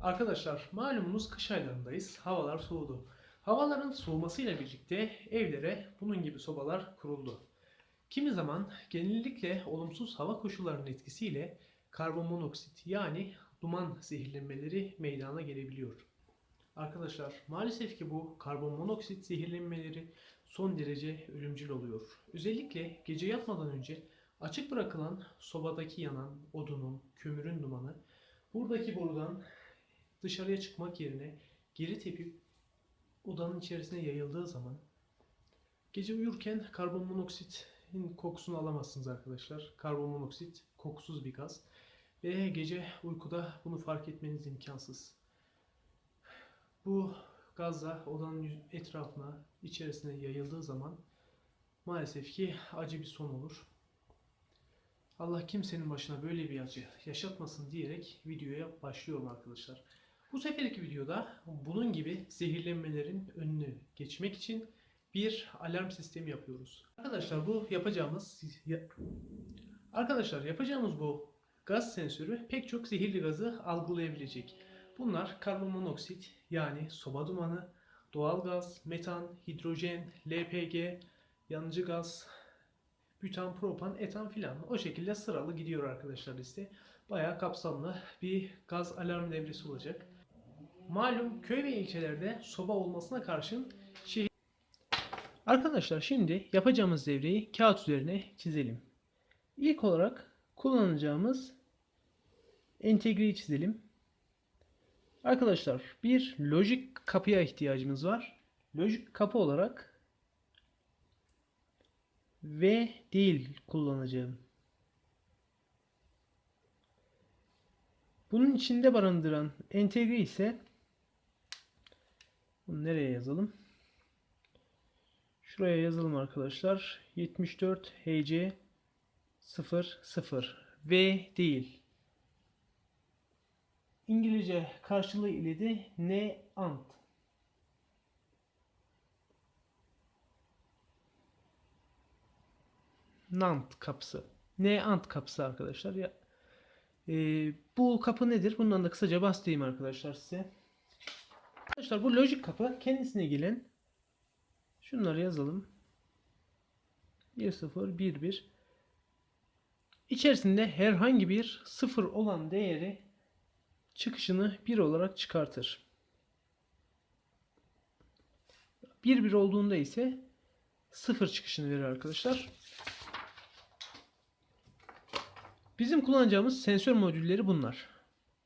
Arkadaşlar malumunuz kış aylarındayız. Havalar soğudu. Havaların soğumasıyla birlikte evlere bunun gibi sobalar kuruldu. Kimi zaman genellikle olumsuz hava koşullarının etkisiyle karbon monoksit yani duman zehirlenmeleri meydana gelebiliyor. Arkadaşlar maalesef ki bu karbon monoksit zehirlenmeleri son derece ölümcül oluyor. Özellikle gece yatmadan önce açık bırakılan sobadaki yanan odunun, kömürün dumanı buradaki borudan dışarıya çıkmak yerine geri tepip odanın içerisine yayıldığı zaman gece uyurken karbon monoksitin kokusunu alamazsınız arkadaşlar. Karbon monoksit kokusuz bir gaz ve gece uykuda bunu fark etmeniz imkansız. Bu gazla odanın etrafına, içerisine yayıldığı zaman maalesef ki acı bir son olur. Allah kimsenin başına böyle bir acı yaşatmasın diyerek videoya başlıyorum arkadaşlar. Bu seferki videoda bunun gibi zehirlenmelerin önünü geçmek için bir alarm sistemi yapıyoruz. Arkadaşlar bu yapacağımız ya- Arkadaşlar yapacağımız bu gaz sensörü pek çok zehirli gazı algılayabilecek. Bunlar karbon monoksit yani soba dumanı, doğal gaz, metan, hidrojen, LPG, yanıcı gaz, bütan, propan, etan filan o şekilde sıralı gidiyor arkadaşlar liste. Bayağı kapsamlı bir gaz alarm devresi olacak. Malum köy ve ilçelerde soba olmasına karşın şehir... Arkadaşlar şimdi yapacağımız devreyi kağıt üzerine çizelim. İlk olarak kullanacağımız entegreyi çizelim. Arkadaşlar bir lojik kapıya ihtiyacımız var. Lojik kapı olarak V değil kullanacağım. Bunun içinde barındıran entegre ise bunu nereye yazalım? Şuraya yazalım arkadaşlar. 74 HC 00 V değil. İngilizce karşılığı ile de ne ant. Nant kapısı. Ne ant kapısı arkadaşlar. Ya, e, bu kapı nedir? Bundan da kısaca bahsedeyim arkadaşlar size. Arkadaşlar bu lojik kapı kendisine gelen şunları yazalım. 1 0 1 1 İçerisinde herhangi bir sıfır olan değeri çıkışını 1 olarak çıkartır. 1 1 olduğunda ise 0 çıkışını verir arkadaşlar. Bizim kullanacağımız sensör modülleri bunlar.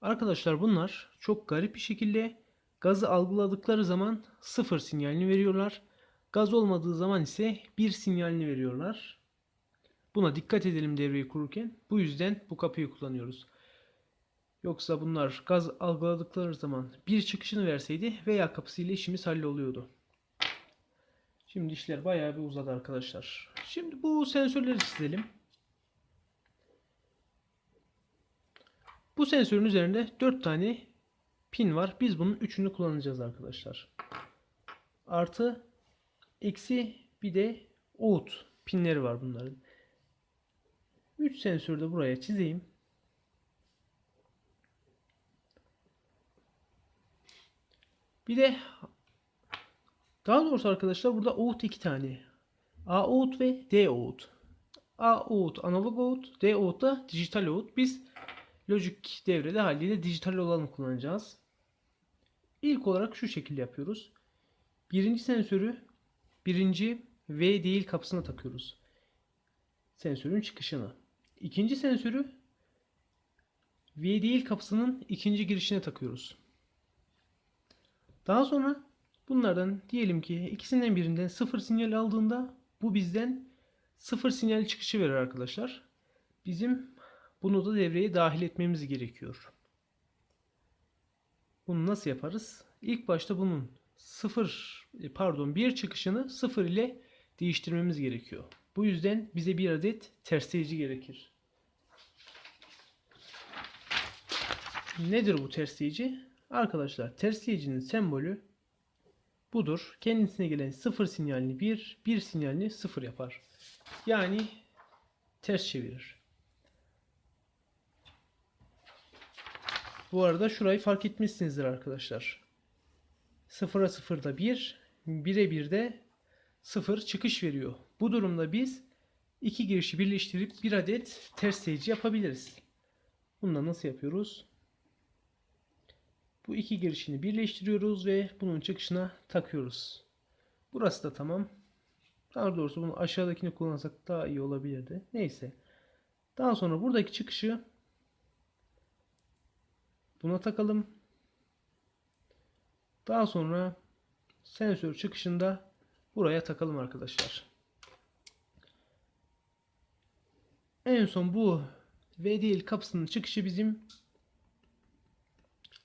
Arkadaşlar bunlar çok garip bir şekilde gazı algıladıkları zaman 0 sinyalini veriyorlar. Gaz olmadığı zaman ise 1 sinyalini veriyorlar. Buna dikkat edelim devreyi kururken. Bu yüzden bu kapıyı kullanıyoruz. Yoksa bunlar gaz algıladıkları zaman bir çıkışını verseydi veya kapısıyla işimiz halloluyordu. Şimdi işler bayağı bir uzadı arkadaşlar. Şimdi bu sensörleri çizelim. Bu sensörün üzerinde 4 tane pin var. Biz bunun 3'ünü kullanacağız arkadaşlar. Artı, eksi bir de out pinleri var bunların. 3 sensörü de buraya çizeyim. Bir de daha doğrusu arkadaşlar burada out iki tane. A out ve D out. A out analog out, D out da dijital out. Biz lojik devrede haliyle dijital olanı kullanacağız. İlk olarak şu şekilde yapıyoruz. Birinci sensörü birinci V değil kapısına takıyoruz. Sensörün çıkışını. İkinci sensörü V değil kapısının ikinci girişine takıyoruz. Daha sonra bunlardan diyelim ki ikisinden birinden sıfır sinyal aldığında bu bizden sıfır sinyal çıkışı verir arkadaşlar. Bizim bunu da devreye dahil etmemiz gerekiyor. Bunu nasıl yaparız? İlk başta bunun sıfır e, pardon bir çıkışını sıfır ile değiştirmemiz gerekiyor. Bu yüzden bize bir adet tersleyici gerekir. Nedir bu tersleyici? Arkadaşlar tersleyicinin sembolü budur. Kendisine gelen sıfır sinyalini 1, 1 sinyalini 0 yapar. Yani ters çevirir. Bu arada şurayı fark etmişsinizdir arkadaşlar. 0'a 0'da 1, 1'e 1'de 0 çıkış veriyor. Bu durumda biz iki girişi birleştirip bir adet ters seyirci yapabiliriz. Bunu nasıl yapıyoruz? Bu iki girişini birleştiriyoruz ve bunun çıkışına takıyoruz. Burası da tamam. Daha doğrusu bunu aşağıdakini kullansak daha iyi olabilirdi. Neyse. Daha sonra buradaki çıkışı buna takalım. Daha sonra sensör çıkışında buraya takalım arkadaşlar. En son bu VDL kapısının çıkışı bizim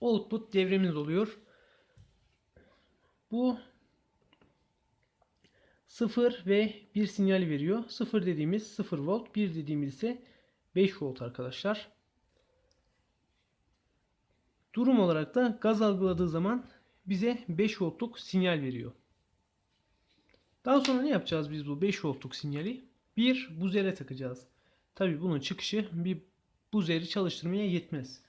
output devremiz oluyor. Bu 0 ve 1 sinyal veriyor. 0 dediğimiz 0 volt, 1 dediğimiz ise 5 volt arkadaşlar. Durum olarak da gaz algıladığı zaman bize 5 voltluk sinyal veriyor. Daha sonra ne yapacağız biz bu 5 voltluk sinyali? Bir buzere takacağız. Tabi bunun çıkışı bir buzeri çalıştırmaya yetmez.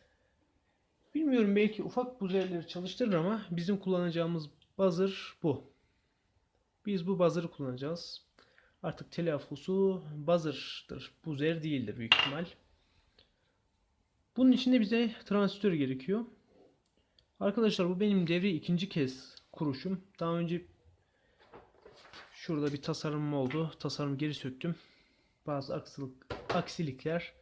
Bilmiyorum belki ufak buzerleri çalıştırır ama bizim kullanacağımız buzzer bu. Biz bu buzzer'ı kullanacağız. Artık telaffuzu buzzer'dır. Buzzer değildir büyük ihtimal. Bunun için de bize transistör gerekiyor. Arkadaşlar bu benim devre ikinci kez kuruşum. Daha önce şurada bir tasarımım oldu. Tasarımı geri söktüm. Bazı aksilik, aksilikler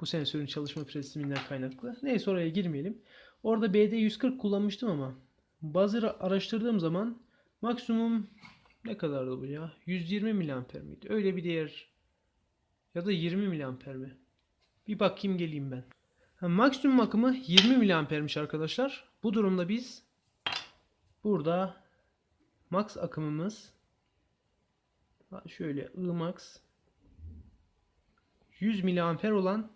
bu sensörün çalışma prensiminden kaynaklı. Neyse oraya girmeyelim. Orada BD140 kullanmıştım ama buzzer'ı araştırdığım zaman maksimum ne kadardı bu ya? 120 miliamper miydi? Öyle bir değer ya da 20 miliamper mi? Bir bakayım geleyim ben. Maksimum akımı 20 miliampermiş arkadaşlar. Bu durumda biz burada max akımımız şöyle I max 100 miliamper olan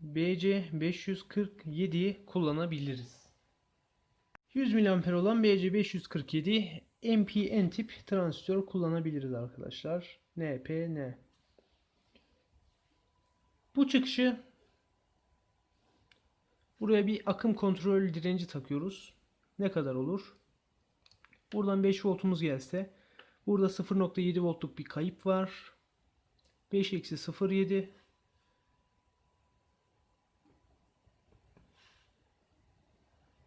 BC 547'yi kullanabiliriz. 100 miliamper olan BC 547 NPN tip transistör kullanabiliriz arkadaşlar. NPN. Bu çıkışı buraya bir akım kontrol direnci takıyoruz. Ne kadar olur? Buradan 5 voltumuz gelse burada 0.7 voltluk bir kayıp var. 5 eksi 0.7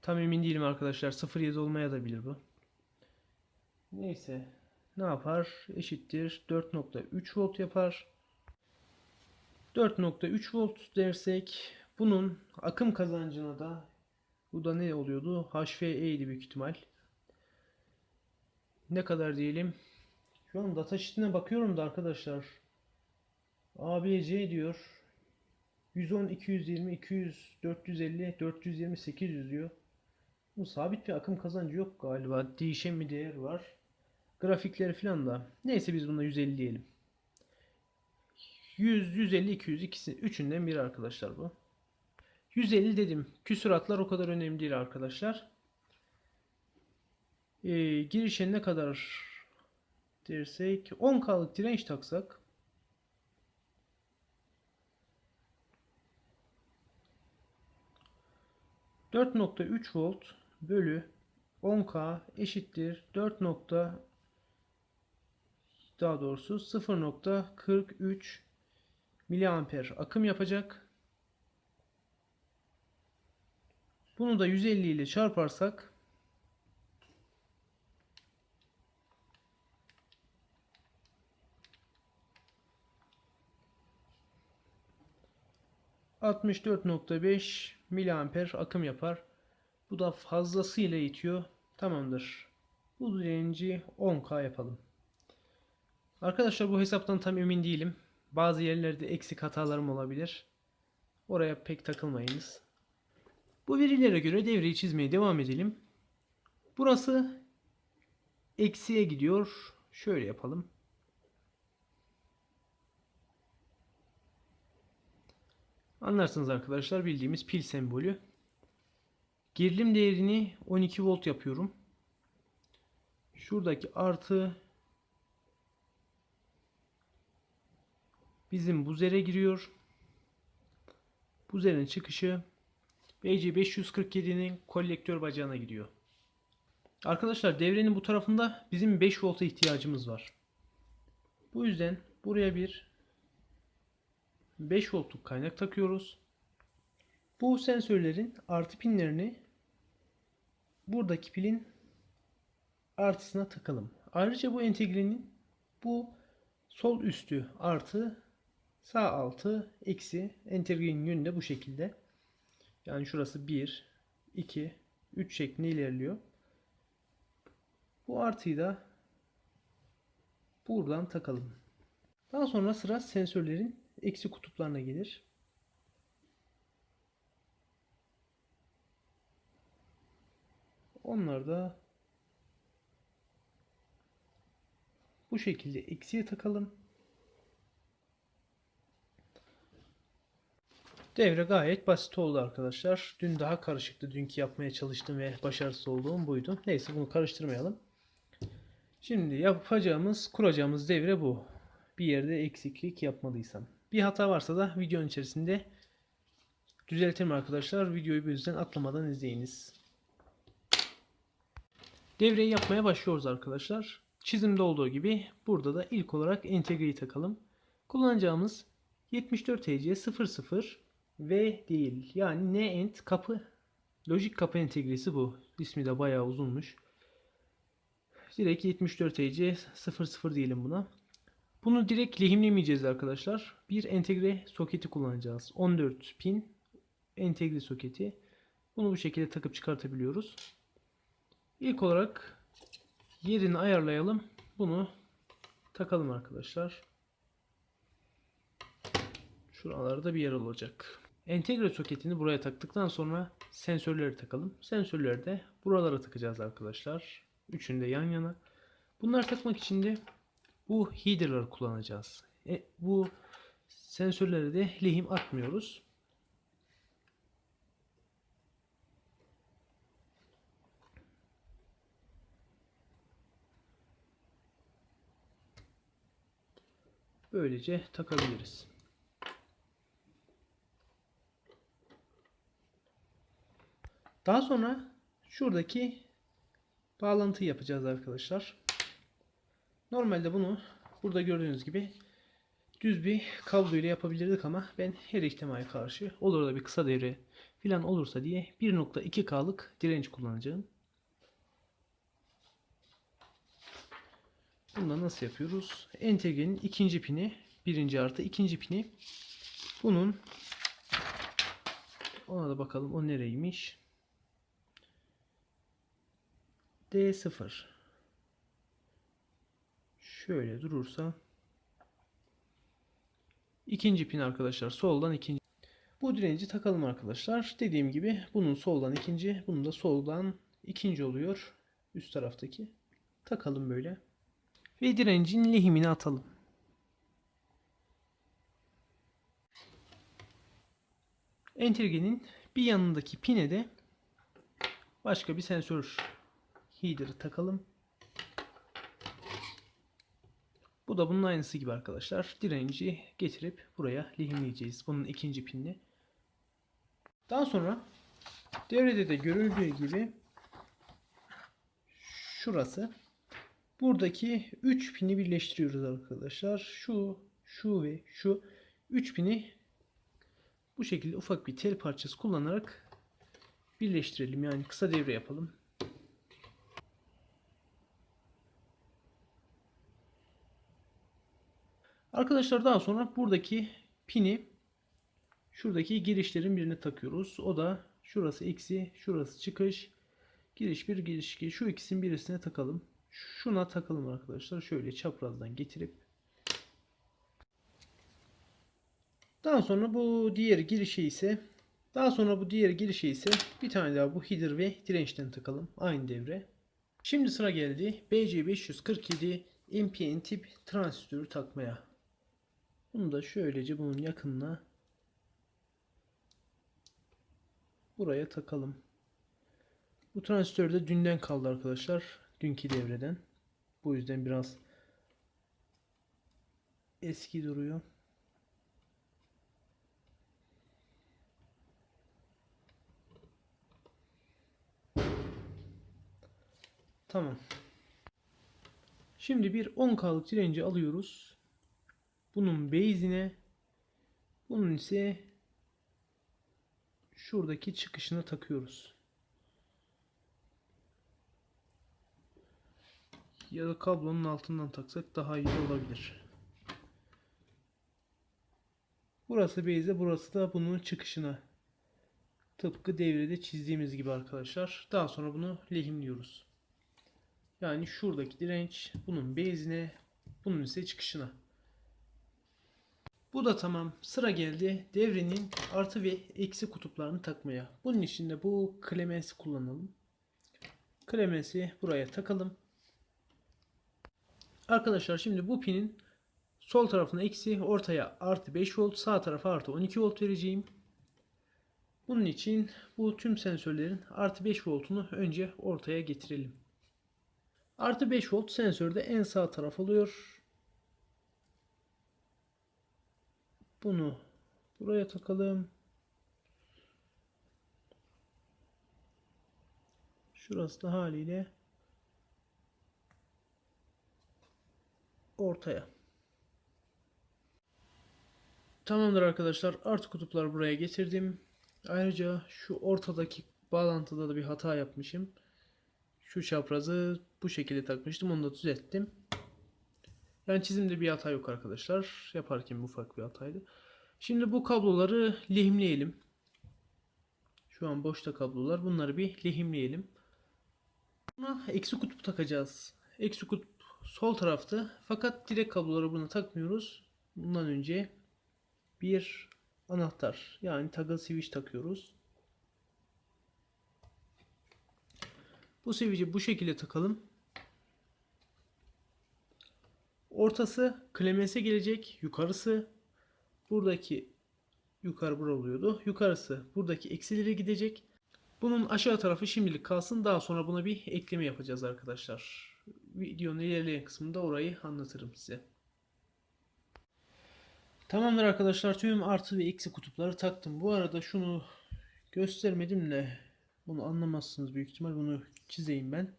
Tam emin değilim arkadaşlar. 0.7 olmaya da bilir bu. Neyse. Ne yapar? Eşittir. 4.3 volt yapar. 4.3 volt dersek bunun akım kazancına da bu da ne oluyordu? HVE'ydi büyük ihtimal. Ne kadar diyelim? Şu an datasheet'ine bakıyorum da arkadaşlar. ABC diyor. 110, 220, 200, 450, 420, 800 diyor. Bu sabit bir akım kazancı yok galiba. Değişen bir değer var. Grafikleri falan da. Neyse biz buna 150 diyelim. 100, 150, 200 ikisi üçünden biri arkadaşlar bu. 150 dedim. Küsuratlar o kadar önemli değil arkadaşlar. Ee, girişe ne kadar dersek 10K'lık direnç taksak ...4.3 volt bölü 10K eşittir 4 nokta daha doğrusu 0.43 miliamper akım yapacak. Bunu da 150 ile çarparsak ...64.5 miliamper akım yapar. Bu da fazlasıyla itiyor. Tamamdır. Bu direnci 10K yapalım. Arkadaşlar bu hesaptan tam emin değilim. Bazı yerlerde eksik hatalarım olabilir. Oraya pek takılmayınız. Bu verilere göre devreyi çizmeye devam edelim. Burası eksiye gidiyor. Şöyle yapalım. Anlarsınız arkadaşlar bildiğimiz pil sembolü. Gerilim değerini 12 volt yapıyorum. Şuradaki artı bizim buzere giriyor. Buzerin çıkışı BC547'nin kolektör bacağına gidiyor. Arkadaşlar devrenin bu tarafında bizim 5 volta ihtiyacımız var. Bu yüzden buraya bir 5 voltluk kaynak takıyoruz. Bu sensörlerin artı pinlerini buradaki pilin artısına takalım. Ayrıca bu entegrenin bu sol üstü artı sağ altı eksi entegrenin yönü de bu şekilde. Yani şurası 1, 2, 3 şeklinde ilerliyor. Bu artıyı da buradan takalım. Daha sonra sıra sensörlerin eksi kutuplarına gelir. Onlar da bu şekilde eksiye takalım. Devre gayet basit oldu arkadaşlar. Dün daha karışıktı. Dünkü yapmaya çalıştım ve başarısız olduğum buydu. Neyse bunu karıştırmayalım. Şimdi yapacağımız, kuracağımız devre bu. Bir yerde eksiklik yapmadıysam. Bir hata varsa da videonun içerisinde düzeltirim arkadaşlar. Videoyu bu yüzden atlamadan izleyiniz. Devreyi yapmaya başlıyoruz arkadaşlar. Çizimde olduğu gibi burada da ilk olarak entegreyi takalım. Kullanacağımız 74 TC 00 V değil. Yani ne ent kapı. Lojik kapı entegresi bu. İsmi de bayağı uzunmuş. Direkt 74 TC 00 diyelim buna. Bunu direkt lehimlemeyeceğiz arkadaşlar. Bir entegre soketi kullanacağız. 14 pin entegre soketi. Bunu bu şekilde takıp çıkartabiliyoruz. İlk olarak yerini ayarlayalım. Bunu takalım arkadaşlar. Şuralarda bir yer olacak. Entegre soketini buraya taktıktan sonra sensörleri takalım. Sensörleri de buralara takacağız arkadaşlar. Üçünü de yan yana. Bunları takmak için de bu header'ları kullanacağız. E, bu sensörleri de lehim atmıyoruz. Böylece takabiliriz. Daha sonra şuradaki bağlantıyı yapacağız arkadaşlar. Normalde bunu burada gördüğünüz gibi düz bir kablo ile yapabilirdik ama ben her ihtimale karşı olur da bir kısa devre falan olursa diye 1.2K'lık direnç kullanacağım. Bunu nasıl yapıyoruz? Entegrenin ikinci pini, birinci artı ikinci pini. Bunun ona da bakalım o nereymiş? D0 şöyle durursa. İkinci pin arkadaşlar soldan ikinci. Bu direnci takalım arkadaşlar. Dediğim gibi bunun soldan ikinci bunun da soldan ikinci oluyor. Üst taraftaki. Takalım böyle. Ve direncin lehimini atalım. Entegrenin bir yanındaki pine de başka bir sensör header'ı takalım. Bu da bunun aynısı gibi arkadaşlar. Direnci getirip buraya lehimleyeceğiz. Bunun ikinci pinini. Daha sonra devrede de görüldüğü gibi şurası buradaki 3 pini birleştiriyoruz arkadaşlar. Şu, şu ve şu 3 pini bu şekilde ufak bir tel parçası kullanarak birleştirelim. Yani kısa devre yapalım. Arkadaşlar daha sonra buradaki pini şuradaki girişlerin birine takıyoruz. O da şurası eksi, şurası çıkış. Giriş 1, giriş 2. Şu ikisinin birisine takalım. Şuna takalım arkadaşlar. Şöyle çaprazdan getirip daha sonra bu diğer girişe ise daha sonra bu diğer girişe ise bir tane daha bu header ve dirençten takalım. Aynı devre. Şimdi sıra geldi BC547 NPN tip transistörü takmaya. Bunu da şöylece bunun yakınına buraya takalım. Bu transistör de dünden kaldı arkadaşlar. Dünkü devreden. Bu yüzden biraz eski duruyor. Tamam. Şimdi bir 10K'lık direnci alıyoruz. Bunun base'ine bunun ise şuradaki çıkışına takıyoruz. Ya da kablonun altından taksak daha iyi olabilir. Burası base, burası da bunun çıkışına. Tıpkı devrede çizdiğimiz gibi arkadaşlar. Daha sonra bunu lehimliyoruz. Yani şuradaki direnç bunun base'ine, bunun ise çıkışına. Bu da tamam. Sıra geldi devrenin artı ve eksi kutuplarını takmaya. Bunun için de bu klemensi kullanalım. Klemensi buraya takalım. Arkadaşlar şimdi bu pinin sol tarafına eksi, ortaya artı 5 volt, sağ tarafa artı 12 volt vereceğim. Bunun için bu tüm sensörlerin artı 5 voltunu önce ortaya getirelim. Artı 5 volt sensörde en sağ taraf oluyor. Bunu buraya takalım. Şurası da haliyle ortaya. Tamamdır arkadaşlar. Artı kutuplar buraya getirdim. Ayrıca şu ortadaki bağlantıda da bir hata yapmışım. Şu çaprazı bu şekilde takmıştım. Onu da düzelttim. Yani çizimde bir hata yok arkadaşlar. Yaparken ufak bir hataydı. Şimdi bu kabloları lehimleyelim. Şu an boşta kablolar. Bunları bir lehimleyelim. Buna eksi kutup takacağız. Eksi kutup sol tarafta. Fakat direkt kabloları buna takmıyoruz. Bundan önce bir anahtar yani toggle switch takıyoruz. Bu switch'i bu şekilde takalım. Ortası klemese gelecek. Yukarısı buradaki yukarı bura oluyordu. Yukarısı buradaki eksilere gidecek. Bunun aşağı tarafı şimdilik kalsın. Daha sonra buna bir ekleme yapacağız arkadaşlar. Videonun ilerleyen kısmında orayı anlatırım size. Tamamdır arkadaşlar. Tüm artı ve eksi kutupları taktım. Bu arada şunu göstermedim de bunu anlamazsınız büyük ihtimal. Bunu çizeyim ben.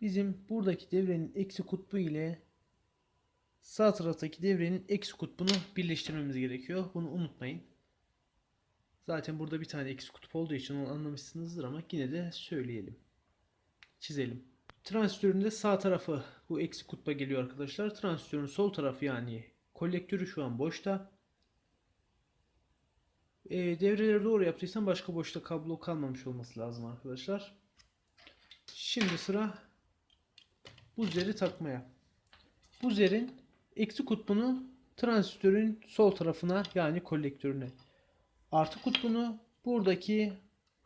Bizim buradaki devrenin eksi kutbu ile sağ taraftaki devrenin eksi kutbunu birleştirmemiz gerekiyor. Bunu unutmayın. Zaten burada bir tane eksi kutup olduğu için onu anlamışsınızdır ama yine de söyleyelim. Çizelim. Transistörün de sağ tarafı bu eksi kutba geliyor arkadaşlar. Transistörün sol tarafı yani kolektörü şu an boşta. E, devreleri doğru yaptıysam başka boşta kablo kalmamış olması lazım arkadaşlar. Şimdi sıra bu zeri takmaya. Bu zerin eksi kutbunu transistörün sol tarafına yani kolektörüne. Artı kutbunu buradaki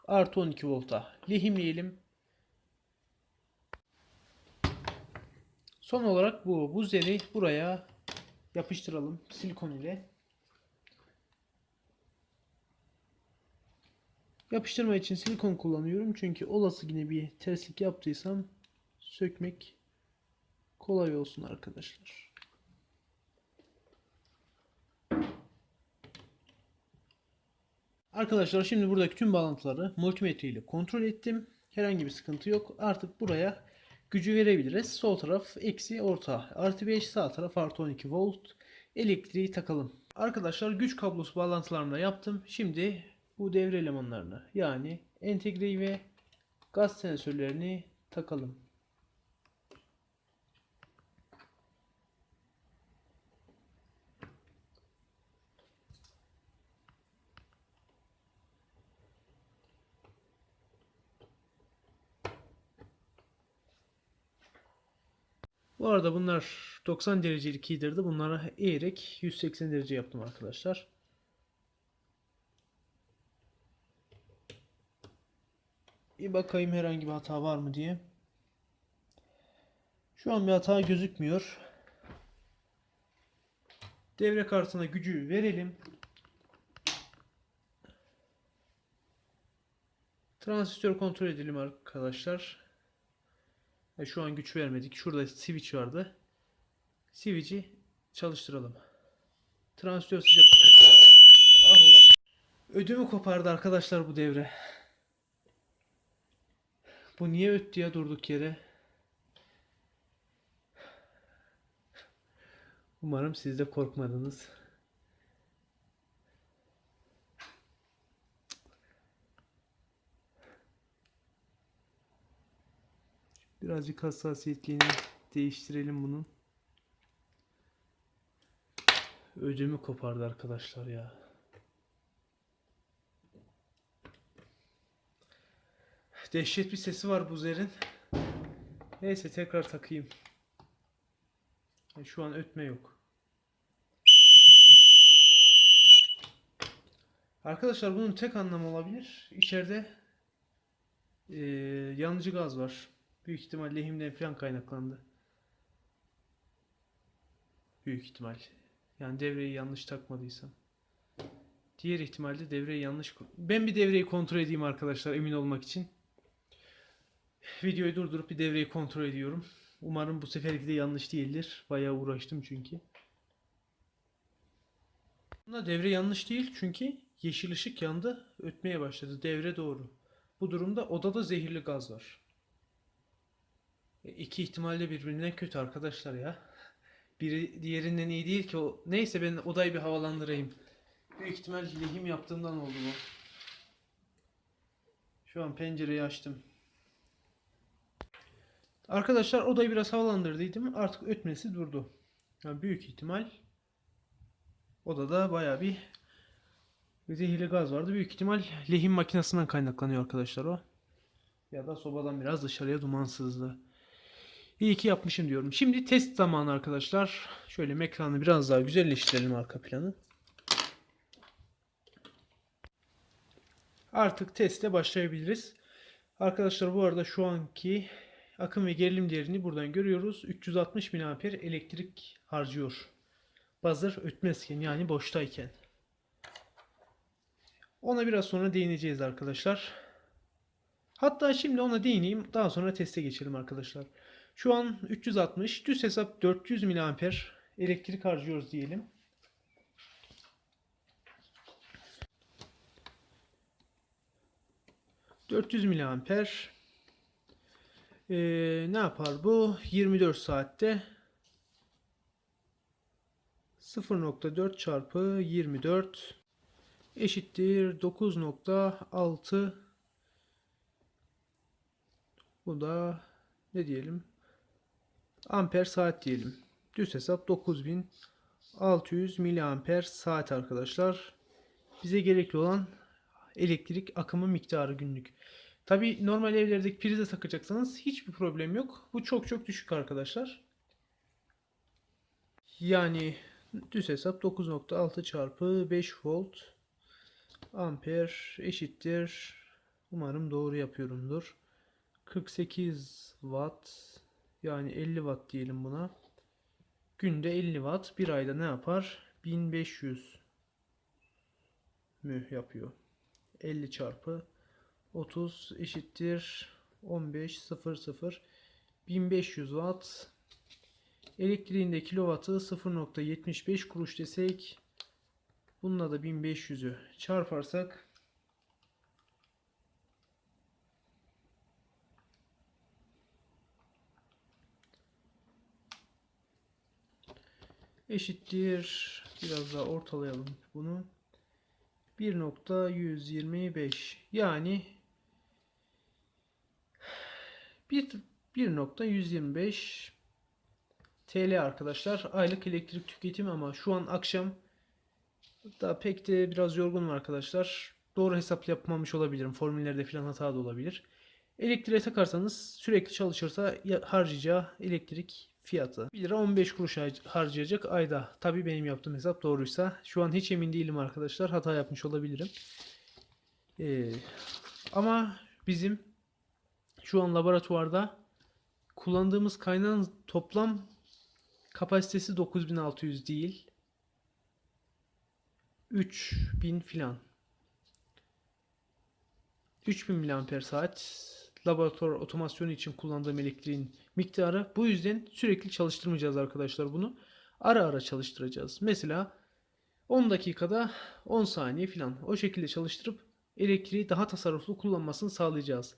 artı 12 volta lehimleyelim. Son olarak bu. Bu zeri buraya yapıştıralım silikon ile. Yapıştırma için silikon kullanıyorum. Çünkü olası yine bir terslik yaptıysam sökmek kolay olsun arkadaşlar. Arkadaşlar şimdi buradaki tüm bağlantıları multimetre ile kontrol ettim. Herhangi bir sıkıntı yok. Artık buraya gücü verebiliriz. Sol taraf eksi orta artı 5 sağ taraf artı 12 volt elektriği takalım. Arkadaşlar güç kablosu bağlantılarını da yaptım. Şimdi bu devre elemanlarını yani entegreyi ve gaz sensörlerini takalım. Bu arada bunlar 90 derecelik giydirdi. Bunlara eğerek 180 derece yaptım arkadaşlar. Bir bakayım herhangi bir hata var mı diye. Şu an bir hata gözükmüyor. Devre kartına gücü verelim. Transistör kontrol edelim arkadaşlar. E, şu an güç vermedik. Şurada switch vardı. Switch'i çalıştıralım. Transistör sıcak. Allah. Ödümü kopardı arkadaşlar bu devre. Bu niye öttü ya durduk yere? Umarım siz de korkmadınız. Birazcık hassasiyetliğini değiştirelim bunun. Ödümü kopardı arkadaşlar ya. Dehşet bir sesi var bu zerin. Neyse tekrar takayım. E, Şu an ötme yok. Arkadaşlar bunun tek anlamı olabilir. İçeride e, yanıcı gaz var. Büyük ihtimal lehimden falan kaynaklandı. Büyük ihtimal. Yani devreyi yanlış takmadıysam. Diğer ihtimalde devreyi yanlış... Ben bir devreyi kontrol edeyim arkadaşlar emin olmak için. Videoyu durdurup bir devreyi kontrol ediyorum. Umarım bu seferki de yanlış değildir. Bayağı uğraştım çünkü. Bunda devre yanlış değil çünkü yeşil ışık yandı, ötmeye başladı. Devre doğru. Bu durumda odada zehirli gaz var. İki ihtimalle birbirinden kötü arkadaşlar ya. Biri diğerinden iyi değil ki o. Neyse ben odayı bir havalandırayım. Büyük ihtimal lehim yaptığımdan oldu bu. Şu an pencereyi açtım. Arkadaşlar odayı biraz havalandırdıydım. Artık ötmesi durdu. Yani büyük ihtimal odada bayağı bir zehirli gaz vardı. Büyük ihtimal lehim makinesinden kaynaklanıyor arkadaşlar o. Ya da sobadan biraz dışarıya duman sızdı. İyi ki yapmışım diyorum. Şimdi test zamanı arkadaşlar. Şöyle ekranı biraz daha güzelleştirelim arka planı. Artık teste başlayabiliriz. Arkadaşlar bu arada şu anki akım ve gerilim değerini buradan görüyoruz. 360 mAh elektrik harcıyor. Buzzer ötmezken yani boştayken. Ona biraz sonra değineceğiz arkadaşlar. Hatta şimdi ona değineyim. Daha sonra teste geçelim arkadaşlar. Şu an 360 düz hesap 400 mAh elektrik harcıyoruz diyelim. ...400 miliamper... Ee, ne yapar bu? 24 saatte... ...0.4 çarpı 24... ...eşittir 9.6... ...bu da... ...ne diyelim? Amper saat diyelim. Düz hesap 9600 miliamper saat arkadaşlar. Bize gerekli olan elektrik akımı miktarı günlük. Tabi normal evlerdeki prize takacaksanız hiçbir problem yok. Bu çok çok düşük arkadaşlar. Yani düz hesap 9.6 çarpı 5 volt amper eşittir. Umarım doğru yapıyorumdur. 48 watt yani 50 watt diyelim buna. Günde 50 watt bir ayda ne yapar? 1500 mü yapıyor. 50 çarpı 30 eşittir 15 0 0 1500 watt elektriğinde kilovatı 0.75 kuruş desek bununla da 1500'ü çarparsak eşittir. Biraz daha ortalayalım bunu. 1.125 yani 1.125 TL arkadaşlar aylık elektrik tüketimi ama şu an akşam da pek de biraz yorgunum arkadaşlar. Doğru hesap yapmamış olabilirim. Formüllerde falan hata da olabilir. Elektriğe takarsanız sürekli çalışırsa harcayacağı elektrik fiyatı 1 lira 15 kuruş harcayacak ayda. Tabi benim yaptığım hesap doğruysa. Şu an hiç emin değilim arkadaşlar. Hata yapmış olabilirim. Ee, ama bizim şu an laboratuvarda kullandığımız kaynağın toplam kapasitesi 9600 değil. 3000 filan. 3000 mAh saat laboratuvar otomasyonu için kullandığım elektriğin miktarı. Bu yüzden sürekli çalıştırmayacağız arkadaşlar bunu. Ara ara çalıştıracağız. Mesela 10 dakikada 10 saniye falan o şekilde çalıştırıp elektriği daha tasarruflu kullanmasını sağlayacağız.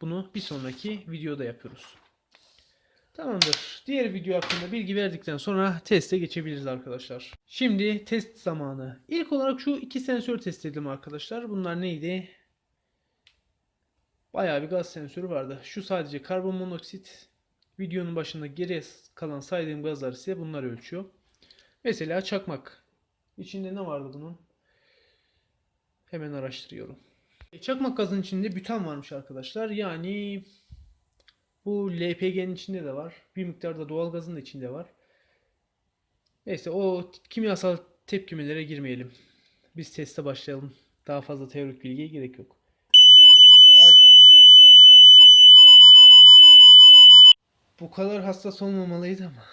Bunu bir sonraki videoda yapıyoruz. Tamamdır. Diğer video hakkında bilgi verdikten sonra teste geçebiliriz arkadaşlar. Şimdi test zamanı. İlk olarak şu iki sensör test edelim arkadaşlar. Bunlar neydi? Bayağı bir gaz sensörü vardı. Şu sadece karbon monoksit. Videonun başında geriye kalan saydığım gazlar ise bunlar ölçüyor. Mesela çakmak. İçinde ne vardı bunun? Hemen araştırıyorum. E, Çakmak gazın içinde bütan varmış arkadaşlar. Yani bu LPG'nin içinde de var. Bir miktar da doğal gazın da içinde var. Neyse o kimyasal tepkimelere girmeyelim. Biz teste başlayalım. Daha fazla teorik bilgiye gerek yok. Bu kadar hassas olmamalıydı ama.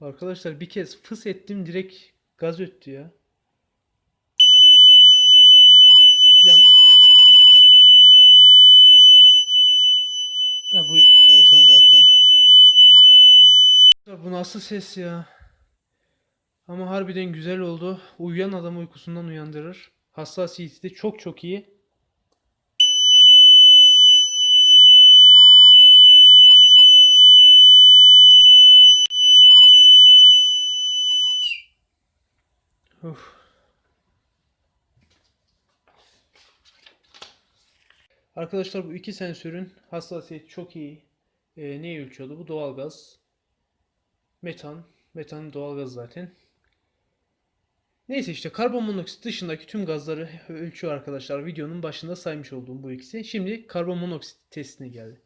Arkadaşlar bir kez fıs ettim direkt gaz öttü ya. Yandakine bakalım bir de. Ha bu çalışan zaten. Bu nasıl ses ya? Ama harbiden güzel oldu. Uyuyan adamı uykusundan uyandırır. Hassasiyeti de çok çok iyi. Uf. Arkadaşlar bu iki sensörün hassasiyeti çok iyi. Ee, neyi ölçüyordu? Bu doğalgaz. Metan. Metan doğalgaz zaten. Neyse işte karbon monoksit dışındaki tüm gazları ölçüyor arkadaşlar. Videonun başında saymış olduğum bu ikisi. Şimdi karbon monoksit testine geldi.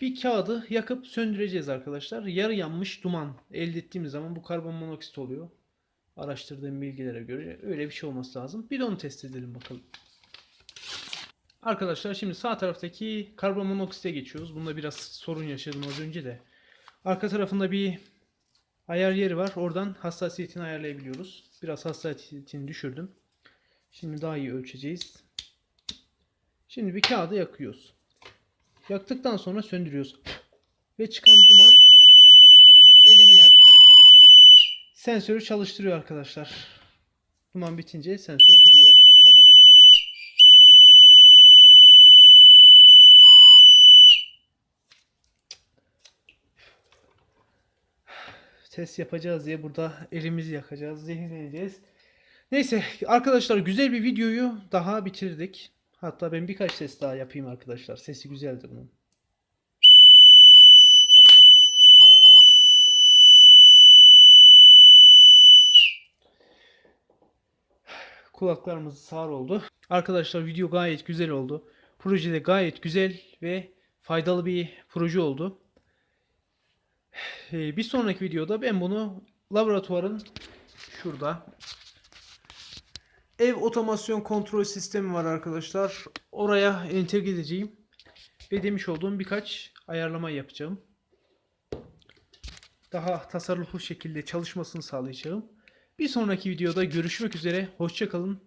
Bir kağıdı yakıp söndüreceğiz arkadaşlar. Yarı yanmış duman elde ettiğimiz zaman bu karbon monoksit oluyor. Araştırdığım bilgilere göre öyle bir şey olması lazım. Bir de onu test edelim bakalım. Arkadaşlar şimdi sağ taraftaki karbon monoksite geçiyoruz. Bunda biraz sorun yaşadım az önce de. Arka tarafında bir ayar yeri var. Oradan hassasiyetini ayarlayabiliyoruz. Biraz hassasiyetini düşürdüm. Şimdi daha iyi ölçeceğiz. Şimdi bir kağıdı yakıyoruz. Yaktıktan sonra söndürüyoruz. Ve çıkan duman Sensörü çalıştırıyor arkadaşlar. Duman bitince sensör duruyor tabi. Test yapacağız diye burada elimizi yakacağız, zehirleneceğiz. Neyse arkadaşlar güzel bir videoyu daha bitirdik. Hatta ben birkaç test daha yapayım arkadaşlar. Sesi güzeldi bunun. Kulaklarımız sağır oldu. Arkadaşlar video gayet güzel oldu. Projede gayet güzel ve faydalı bir proje oldu. Ee, Bir sonraki videoda ben bunu laboratuvarın şurada ev otomasyon kontrol sistemi var arkadaşlar. Oraya entegre edeceğim. Ve demiş olduğum birkaç ayarlama yapacağım. Daha tasarruflu şekilde çalışmasını sağlayacağım. Bir sonraki videoda görüşmek üzere. Hoşçakalın.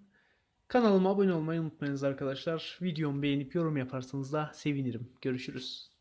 Kanalıma abone olmayı unutmayınız arkadaşlar. Videomu beğenip yorum yaparsanız da sevinirim. Görüşürüz.